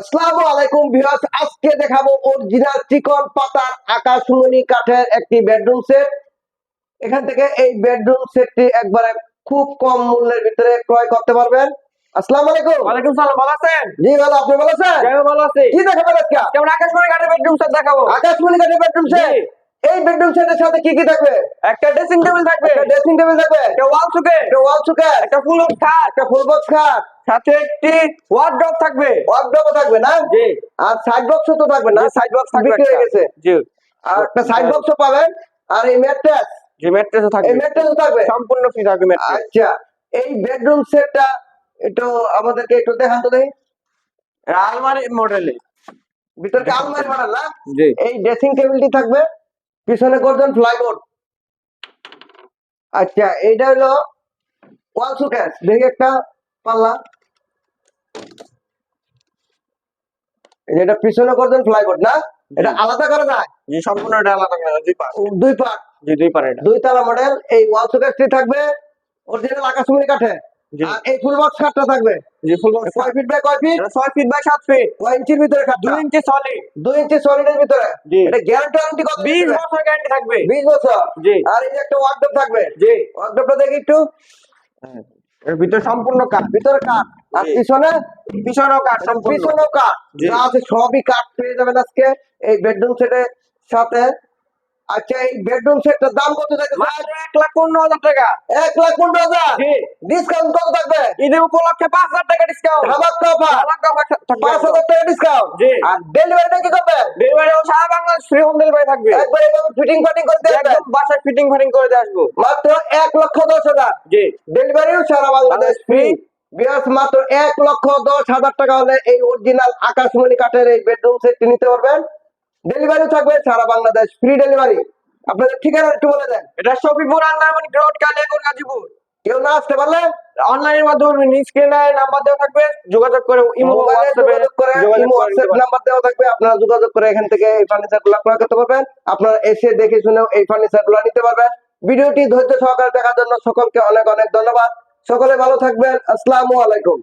আসসালামু আলাইকুম ভিউয়ার্স আজকে দেখাবো অরিজিনাল চিকন পাতার আকাশমণি কাঠের একটি বেডরুম সেট এখান থেকে এই বেডরুম সেটটি একবারে খুব কম মূল্যের ভিতরে ক্রয় করতে পারবেন। আসসালামু আলাইকুম। ওয়ালাইকুম সালাম ভালো আছেন? জি ভালো। আপনি ভালো আছেন? ভালো আছি। কি দেখাবেন আজকে? কেমন আকাশ করে কাঠের বেডরুম সেট দেখাবো? আকাশমণি কাঠের বেডরুম সেট। এই বেডরুম সেটের সাথে কি কি থাকবে? একটা ড্রেসিং টেবিল থাকবে। একটা ড্রেসিং টেবিল থাকবে। একটা ওয়াল সুকে একটা ওয়াল সুকের একটা ফুল খাট। একটা ফুল বক্স খাট। সাথে একটি ওয়ার্ড্রপ থাকবে। ওয়ার্ডরোবও থাকবে না? জি। আর সাইড বক্সও তো থাকবে না? সাইড বক্স থাকবে বিক্রি হয়ে গেছে। জি। আর একটা সাইড বক্সও পাবেন। আর এই ম্যাট্রেস জি ম্যাট্রেসও এই থাকবে ম্যাট্রেসও থাকবে। সম্পূর্ণ ফ্রি থাকবে ম্যাট্রেস আচ্ছা। এই বেডরুম সেটটা একটু আমাদেরকে একটু দেখান তো দেখি। আলমারি মডেলে ভিতরকে আলমারি বানান না? জি। এই ড্রেসিং টেবিলটি থাকবে। পিছনে করবেন ফ্লাইবোর্ড আচ্ছা এইটা হলো ওয়াল সুকেস দেখি একটা পাল্লা। এটা পিছনে করবেন ফ্লাইবোর্ড না? এটা আলাদা করা যায়? জি সম্পূর্ণ এটা আলাদা করে দুই পার দুই পার্ট। জি দুই পার এটা। দুই তলা মডেল এই ওয়াল সুকেসটি থাকবে অরিজিনাল আকাশমণি কাঠে। এই ফুল বক্স খাটটা থাকবে। জি ফুল বক্স কয় ফিট বাই কয় ফিট ছয় ফিট বাই সাত ফিট কয় ইঞ্চির ভিতরে খাটটা দুই ইঞ্চি সলিড দুই ইঞ্চি সলিডের ভিতরে? এটা গ্যারান্টি ওয়ারেন্টি কত বিশ বছর গ্যারান্টি থাকবে। বিশ বছর? জি। আর এই একটা ওয়ার্ডরোব থাকবে? জি। ওয়ার্ডরোবটা দেখি একটু। এর ভিতরে সম্পূর্ণ কাঠ ভিতরে কাঠ আর পিছনে? পিছনেও কাঠ সম্পূর্ণ। পিছনেও কাঠ যা আছে সবই কাঠ পেয়ে যাবেন আজকে। এই বেডরুম সেটের সাথে। আচ্ছা এই বেডরুম সেটটার দাম কত থাকবে মাত্র এক লাখ পনেরো হাজার টাকা। এক লাখ পনেরো হাজার? জি। ডিসকাউন্ট কত থাকবে? ঈদের উপলক্ষে পাঁচ হাজার টাকা ডিসকাউন্ট ধামাকা অফার। পাঁচ হাজার টাকা ডিসকাউন্ট জি। আর ডেলিভারিটা কি করবে? ডেলিভারি সারা বাংলাদেশ ফ্রি হোম ডেলিভারি থাকবে। একবার এভাবে ফিটিং ফাটিং করে দেবেন একদম বাসায় ফিটিং ফাটিং করে দিয়ে আসব। মাত্র এক লক্ষ দশ হাজার। জি। ডেলিভারিও সারা বাংলাদেশ ফ্রি বিয়াস মাত্র এক লক্ষ দশ হাজার টাকা হলে এই অরিজিনাল আকাশমণি কাঠের এই বেডরুম সেটটি নিতে পারবেন। ডেলিভারি থাকবে সারা বাংলাদেশ ফ্রি ডেলিভারি আপনাদের ঠিকানা একটু বলে দেন। এটা শফিপুর আন্দারমানি রোড কালিয়াপুর গাজীপুর। কেউ না আসতে পারলে অনলাইনের মাধ্যমে স্ক্রিনে নাম্বার দেওয়া থাকবে যোগাযোগ করে ইমো হোয়াটসঅ্যাপে যোগাযোগ করে ইমো হোয়াটসঅ্যাপ নাম্বার দেওয়া থাকবে আপনারা যোগাযোগ করে এখান থেকে এই ফার্নিচারগুলো ক্রয় করতে পারবেন। আপনারা এসে দেখে শুনেও এই ফার্নিচারগুলো নিতে পারবেন। ভিডিওটি ধৈর্য সহকারে দেখার জন্য সকলকে অনেক অনেক ধন্যবাদ। সকলে ভালো থাকবেন। আসসালামু আলাইকুম।